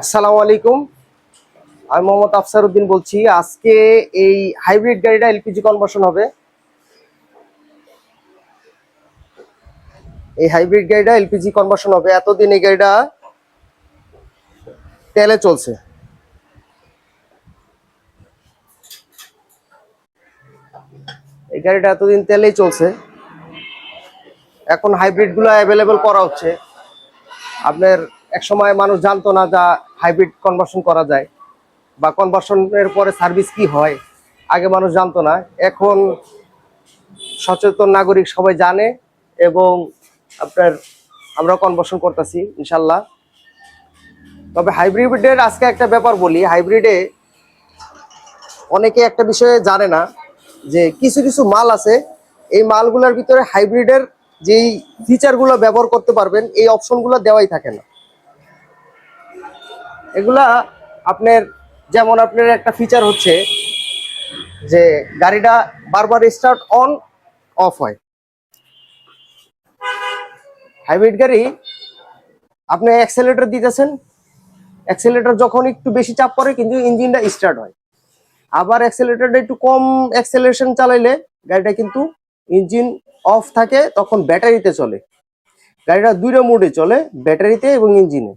আসসালামু আলাইকুম। আমি মোহাম্মদ আফসার উদ্দিন বলছি। আজকে এই হাইব্রিড গাড়িটা এলপিজি কনভার্সন হবে। এই হাইব্রিড গাড়িটা এলপিজি কনভার্সন হবে। এতদিন এই গাড়িটা তেলে চলছে। এই গাড়িটা এতদিন তেলেই চলছে। এখন হাইব্রিডগুলো অ্যাভেলেবেল করা হচ্ছে। আপনার এক সময় মানুষ জানতো না যা হাইব্রিড কনভার্সন করা যায় বা কনভার্সনের পরে সার্ভিস কি হয়, আগে মানুষ জানতো না। এখন সচেতন নাগরিক সবাই জানে এবং আপনার আমরা কনভার্সন করতেছি, ইনশাল্লাহ। তবে হাইব্রিডের আজকে একটা ব্যাপার বলি হাইব্রিডে অনেকে একটা বিষয়ে জানে না যে কিছু কিছু মাল আছে, এই মালগুলোর ভিতরে হাইব্রিডের যেই ফিচারগুলো ব্যবহার করতে পারবেন, এই অপশনগুলো দেওয়াই থাকে না। এগুলা আপনার যেমন আপনার একটা ফিচার হচ্ছে যে গাড়িটা বারবার স্টার্ট অন অফ হয়। হাইব্রিড গাড়ি আপনি অ্যাক্সেলেটর দিতেছেন অ্যাক্সেলেটর যখন একটু বেশি চাপ পড়ে কিন্তু ইঞ্জিনটা স্টার্ট হয়। আবার অ্যাক্সেলেটরটা একটু কম অ্যাক্সেলারেশন চালাইলে গাড়িটা কিন্তু ইঞ্জিন অফ থাকে, তখন ব্যাটারিতে চলে। গাড়িটা দুইটা মোডে চলে, ব্যাটারিতে এবং ইঞ্জিনে।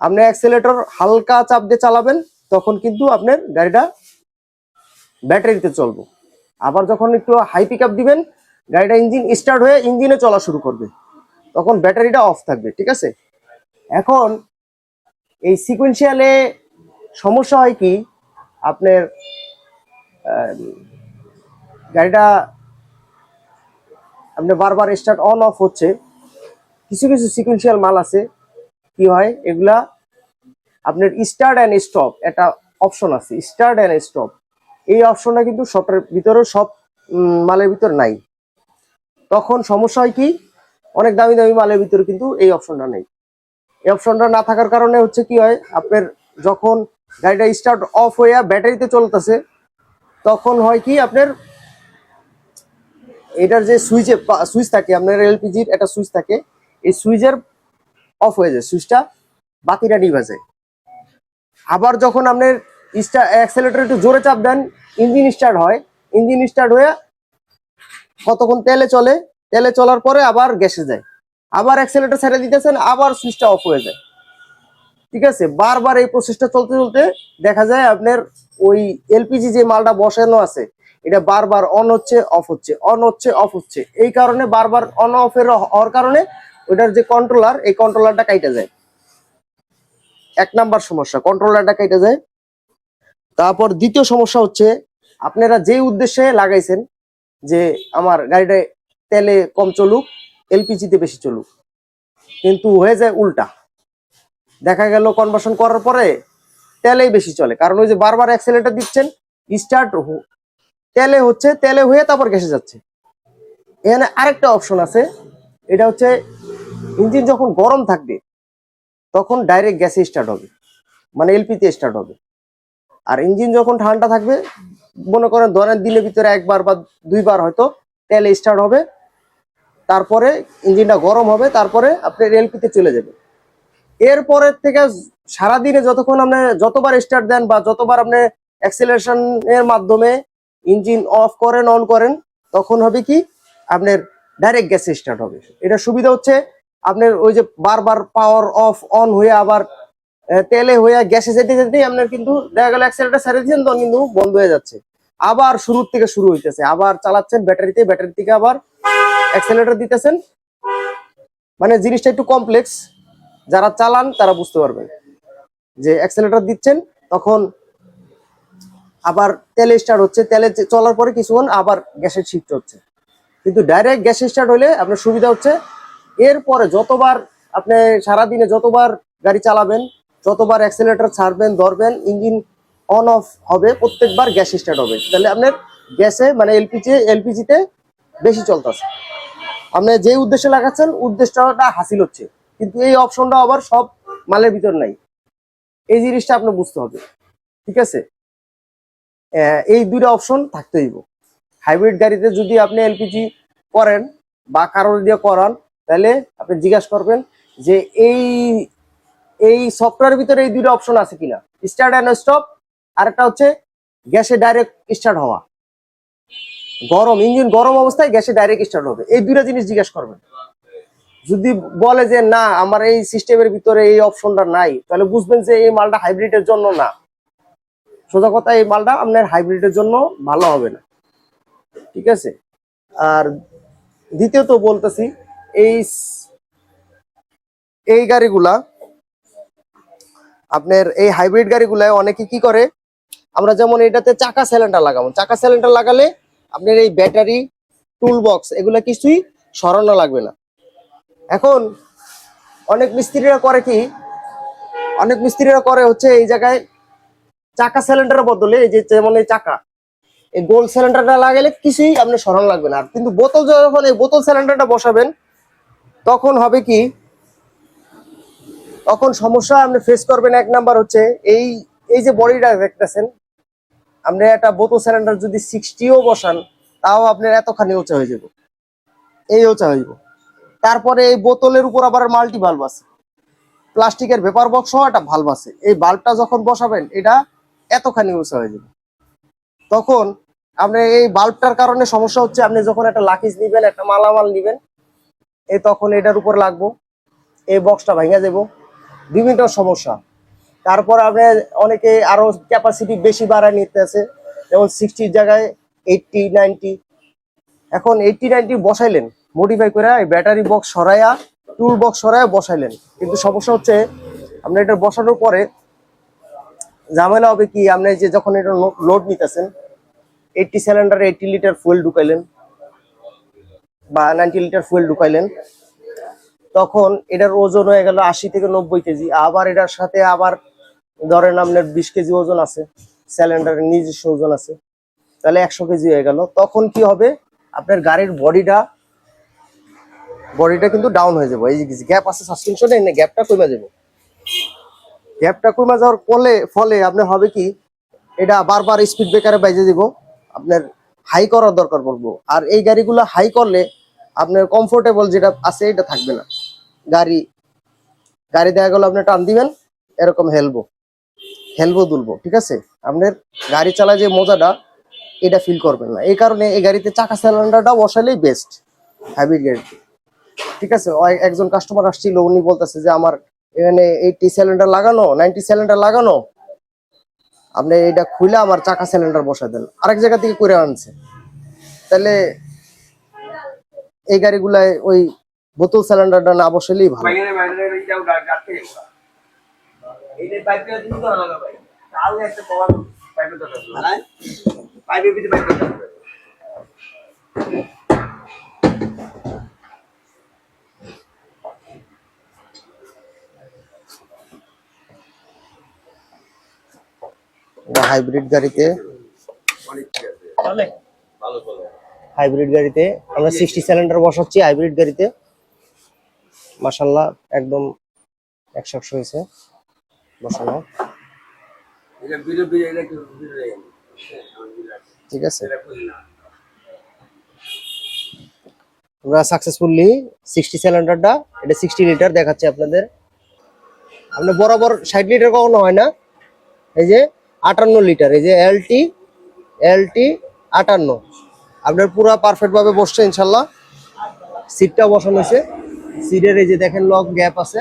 আপনি অ্যাক্সেলেটর হালকা চাপ দিয়ে চালাবেন, তখন কিন্তু আপনার গাড়িটা ব্যাটারিতে চলবে। আবার যখন একটু হাই পিক আপ দিবেন, গাড়িটা ইঞ্জিন স্টার্ট হয়ে ইঞ্জিনে চলা শুরু করবে। তখন ব্যাটারিটা অফ থাকবে, ঠিক আছে? এখন এই সিকুয়েন্সিয়ালে সমস্যা হয় কি? আপনার গাড়িটা আপনি বারবার স্টার্ট অন অফ হচ্ছে। কিছু কিছু সিকুয়েন্সিয়াল মাল আছে। কি হয়? এগুলা আপনার স্টার্ট অ্যান্ড স্টপ একটা অপশন আছে স্টার্ট অ্যান্ড স্টপ এই অপশনটা কিন্তু সবের ভিতরে সব মালের ভিতর নাই। তখন সমস্যা হয় কি? অনেক দামি দামি মালের ভিতরে কিন্তু এই অপশনটা নেই। এই অপশনটা না থাকার কারণে হচ্ছে কি হয়? আপনার যখন গাড়িটা স্টার্ট অফ হয়ে ব্যাটারিতে চলতেছে, তখন হয় কি আপনার এটার যে সুইচে সুইচ থাকে, আপনার এলপিজির একটা সুইচ থাকে। এই সুইচের অফ হয়ে যায় সুইচটা বাতিটা নিভে যায়। আবার যখন আপনার স্টার অ্যাক্সেলেটর একটু জোরে চাপ দেন ইঞ্জিন স্টার্ট হয়। ইঞ্জিন স্টার্ট হয়ে কতক্ষণ তেলে চলে? তেলে চলার পরে আবার গ্যাসে যায়। আবার অ্যাক্সেলেটর ছেড়ে দিতেছেন, আবার সুইচটা অফ হয়ে যায়। ঠিক আছে? বারবার এই প্রসেসটা চলতে চলতে দেখা যায় আপনার ওই এলপিজি যে মালটা বসানো আছে, এটা বারবার অন হচ্ছে অফ হচ্ছে অন হচ্ছে অফ হচ্ছে। এই কারণে বারবার অন অফ এর হওয়ার কারণে ওইটার যে কন্ট্রোলার এই কন্ট্রোলারটা কাইটা যায়। এক নাম্বার সমস্যা কন্ট্রোলারটা কেটে যায়। তারপর দ্বিতীয় সমস্যা হচ্ছে, আপনারা যে উদ্দেশ্যে লাগাইছেন যে আমার গাড়িটা তেলে কম চলুক এলপিজিতে বেশি চলুক, কিন্তু হয়ে যায় উল্টা। দেখা গেল কনভার্সন করার পরে তেলেই বেশি চলে, কারণ ওই যে বারবার অ্যাক্সেলেটার দিচ্ছেন স্টার্ট তেলে হচ্ছে, তেলে হয়ে তারপর গ্যাসে যাচ্ছে। এখানে আরেকটা অপশন আছে, এটা হচ্ছে ইঞ্জিন যখন গরম থাকবে, তখন ডাইরেক্ট গ্যাসে স্টার্ট হবে। মানে এলপিতে স্টার্ট হবে। আর ইঞ্জিন যখন ঠান্ডা থাকবে, মনে করেন ধরেন দিনের ভিতরে একবার বা দুইবার হয়তো তেলে স্টার্ট হবে, তারপরে ইঞ্জিনটা গরম হবে, তারপরে আপনি এলপিতে চলে যাবে এরপরের থেকে সারাদিনে যতক্ষণ আপনি যতবার স্টার্ট দেন বা যতবার আপনি অ্যাক্সিলারেশন এর মাধ্যমে ইঞ্জিন অফ করেন অন করেন, তখন হবে কি? আপনার ডাইরেক্ট গ্যাসে স্টার্ট হবে। এটা সুবিধা হচ্ছে আপনার ওই যে বারবার পাওয়ার অফ অন হয়ে আবার তেলে হয়ে গ্যাসে যেতে যেতে আপনার কিন্তু দেখা গেল অ্যাক্সেলেটার ছেড়ে দিচ্ছেন তখন কিন্তু বন্ধ হয়ে যাচ্ছে। আবার শুরুর থেকে শুরু হইতেছে, আবার চালাচ্ছেন ব্যাটারিতে ব্যাটারি থেকে আবার অ্যাক্সেলেটার দিতেছেন। মানে জিনিসটা একটু কমপ্লেক্স যারা চালান তারা বুঝতে পারবেন। যে অ্যাক্সেলেটার দিচ্ছেন, তখন আবার তেলে স্টার্ট হচ্ছে, তেলে চলার পরে কিছুক্ষণ আবার গ্যাসের শিফট হচ্ছে। কিন্তু ডাইরেক্ট গ্যাস স্টার্ট হলে আপনার সুবিধা হচ্ছে এরপরে যতবার আপনি সারাদিনে যতবার গাড়ি চালাবেন, যতবার অ্যাক্সেলেটার ছাড়বেন, ধরবেন ইঞ্জিন অন অফ হবে, প্রত্যেকবার গ্যাস স্টার্ট হবে। তাহলে আপনার গ্যাসে মানে এলপিজি এলপিজিতে বেশি চলতেছে। আপনি যে উদ্দেশ্যে লাগাচ্ছেন, উদ্দেশ্যটা হাসিল হচ্ছে। কিন্তু এই অপশনটা আবার সব মালের ভিতর নাই। এই জিনিসটা আপনি বুঝতে হবে। ঠিক আছে? এই দুইটা অপশন থাকতে হইব হাইব্রিড গাড়িতে যদি আপনি এলপিজি করেন বা কারোর দিয়ে করান তাহলে আপনি জিজ্ঞাসা করবেন যে এই এই সফটওয়্যারের ভিতরে এই দুটো অপশন আছে কিনা? স্টার্ট অ্যান্ড স্টপ আর একটা হচ্ছে গ্যাসে ডাইরেক্ট স্টার্ট হওয়া। গরম, ইঞ্জিন গরম অবস্থায় গ্যাসে ডাইরেক্ট স্টার্ট হবে। এই দুইটা জিনিস জিজ্ঞেস করবেন। যদি বলে যে না, আমার এই সিস্টেমের ভিতরে এই অপশনটা নাই, তাহলে বুঝবেন যে এই মালটা হাইব্রিডের জন্য না। সোজা কথা, এই মালটা আপনার হাইব্রিডের জন্য ভালো হবে না। ঠিক আছে? আর দ্বিতীয়ত বলতেছি এই এই গাড়িগুলা আপনার এই হাইব্রিড গাড়িগুলায় অনেকে কি করে? আমরা যেমন এটাতে চাকা সিলিন্ডার লাগাবো। চাকা সিলিন্ডার লাগালে আপনার এই ব্যাটারি টুল বক্স এগুলা কিছুই সরানো লাগবে না। এখন অনেক মিস্ত্রিরা করে কি? অনেক মিস্ত্রিরা করে হচ্ছে এই জায়গায় চাকা সিলিন্ডারের বদলে এই যে যেমন এই চাকা, এই গোল সিলিন্ডারটা লাগালে কিছুই আপনি সরানো লাগবে না। কিন্তু বোতল যখন এই বোতল সিলিন্ডারটা বসাবেন তখন হবে কি? তখন সমস্যা আপনি ফেস করবেন এক নাম্বার হচ্ছে এই এই যে বডিটা দেখতেছেন, আপনি একটা বোতল সিলিন্ডার যদি সিক্সটিও বসান, তাও আপনার এতখানি ওচা হয়ে যাব। এই ওচা হয়ে যাব। তারপরে এই বোতলের উপর আবার মাল্টি বাল্ব আছে। প্লাস্টিকের পেপার বক্স একটা ভাল্ব আছে। এই বাল্বটা যখন বসাবেন, এটা এতখানি উঁচা হয়ে যাবে। তখন আপনি এই বাল্বটার কারণে সমস্যা হচ্ছে, আপনি যখন একটা লাকিজ নিবেন, একটা মালামাল নিবেন এই তখন এটার উপর লাগবো এই বক্সটা ভেঙে যাব বিভিন্ন সমস্যা। তারপর আপনি অনেকে আরও ক্যাপাসিটি বেশি বাড়ায় নিতে আছে, যেমন সিক্সটির জায়গায় এইটটি নাইনটি এখন এইটটি নাইনটি বসাইলেন মডিফাই করে এই ব্যাটারি বক্স সরাইয়া টুল বক্স সরাইয়া বসাইলেন। কিন্তু সমস্যা হচ্ছে, আপনি এটা বসানোর পরে ঝামেলা হবে কি, আপনি যে যখন এটা লোড নিতেছেন এইটটি সিলিন্ডারে এইটটি লিটার ফুয়েল ঢুকাইলেন। বা নাইনটি লিটার ফুয়েল ঢুকাইলেন। তখন এটার ওজন হয়ে গেল আশি থেকে নব্বই কেজি। আবার এটার সাথে আবার ধরেন আপনার বিশ কেজি ওজন আছে সিলিন্ডারের নিজস্ব ওজন আছে, তাহলে একশো কেজি হয়ে গেল। তখন কি হবে? আপনার গাড়ির বডিটা বডিটা কিন্তু ডাউন হয়ে যাবে। এই যে গ্যাপ আছে সাসপেনশনে না গ্যাপটা কমে যাবে। গ্যাপটা কমে যাওয়ার ফলে ফলে আপনার হবে কি? এটা বারবার স্পিড ব্রেকারে বাইজে দিব। আপনার হাই করার দরকার পড়ব। আর এই গাড়িগুলো হাই করলে আপনার কমফোর্টেবল যেটা আছে, এটা থাকবে না। গাড়ি গাড়ি দেখা গেল আপনি টান দিবেন, এরকম হেলবো হেলবো দুলবো, ঠিক আছে? আপনার গাড়ি চালায় যে মজাটা, এটা ফিল করবেন না। এই কারণে এই গাড়িতে চাকা সিলিন্ডারটা বসালেই বেস্ট হাইব্রিড গাড়িতে। ঠিক আছে? একজন কাস্টমার আসছিল, উনি বলতেছে যে, আমার এখানে এইটি সিলিন্ডার লাগানো নাইনটি সিলিন্ডার লাগানো। আপনি এটা খুলে আমার চাকা সিলিন্ডার বসাই দেন। আরেক জায়গা থেকে করে আনছে। তাহলে এই গাড়িগুলায় ওই বোতল সিলিন্ডারটা না বসালেই ভালো। বাইরে বাইরে এইটাও গা গাতে এইটা পাইপে দিন তো না ভাই। তাহলে একটা পাওয়ার পাইপে তো না পাইপে ভিতরে পাইপে হাইব্রিড গাড়িতে চলে হাইব্রিড গাড়িতে। আমরা সিক্সটি সিলিন্ডার বসাচ্ছি হাইব্রিড গাড়িতে। মাসাল্লাহ একদম একশো একশো হয়েছে বসানো। ঠিক আছে। আমরা সাকসেসফুলি সিক্সটি সিলিন্ডারটা এটা সিক্সটি লিটার দেখাচ্ছে আপনাদের। আপনার বরাবর ষাট লিটার কখনো হয় না। এই যে আটান্ন লিটার এই যে এলটি এলটি আটান্ন। আপনার পুরো পারফেক্ট ভাবে বসছে ইনশাল্লাহ। সিটটা বসানো হয়েছে। সিটের এই যে দেখেন লক গ্যাপ আছে।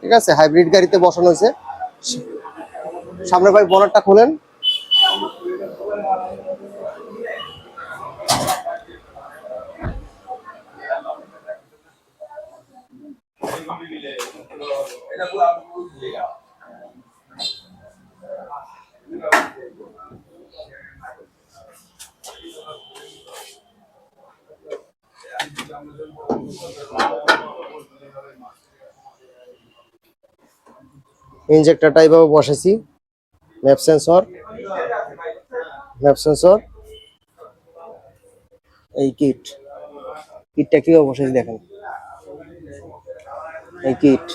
ঠিক আছে হাইব্রিড গাড়িতে বসানো হয়েছে। সামনে ভাই বনারটা খোলেন। এটা পুরো আপনি ইনজেক্টরটা এইভাবে বসেছি ম্যাপ সেন্সর ম্যাপ সেন্সর এই কিট কিটটা কীভাবে বসেছি দেখেন। এই কিট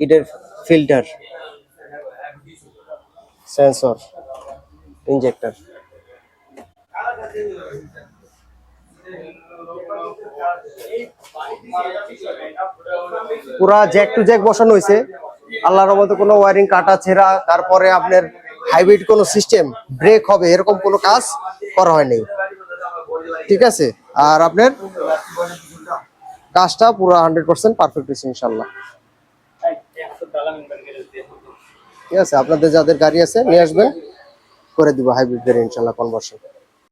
কিটের ফিল্টার সেন্সর ইনজেক্টর পুরা জ্যাক টু জ্যাক বসানো হয়েছে। আল্লাহর রহমতে কোনো ওয়ারিং কাটা, ছেঁড়া, তারপরে আপনার হাইব্রিড কোনো সিস্টেম ব্রেক হবে, এরকম কোনো কাজ করা হয়নি। ঠিক আছে? আর আপনার কাজটা পুরো হান্ড্রেড পার্সেন্ট পারফেক্ট হয়েছে ইনশাল্লাহ ঠিক আছে? আপনাদের যাদের গাড়ি আছে, নিয়ে আসবেন, করে দিব হাইব্রিড গাড়ি ইনশাল্লাহ কনভার্সন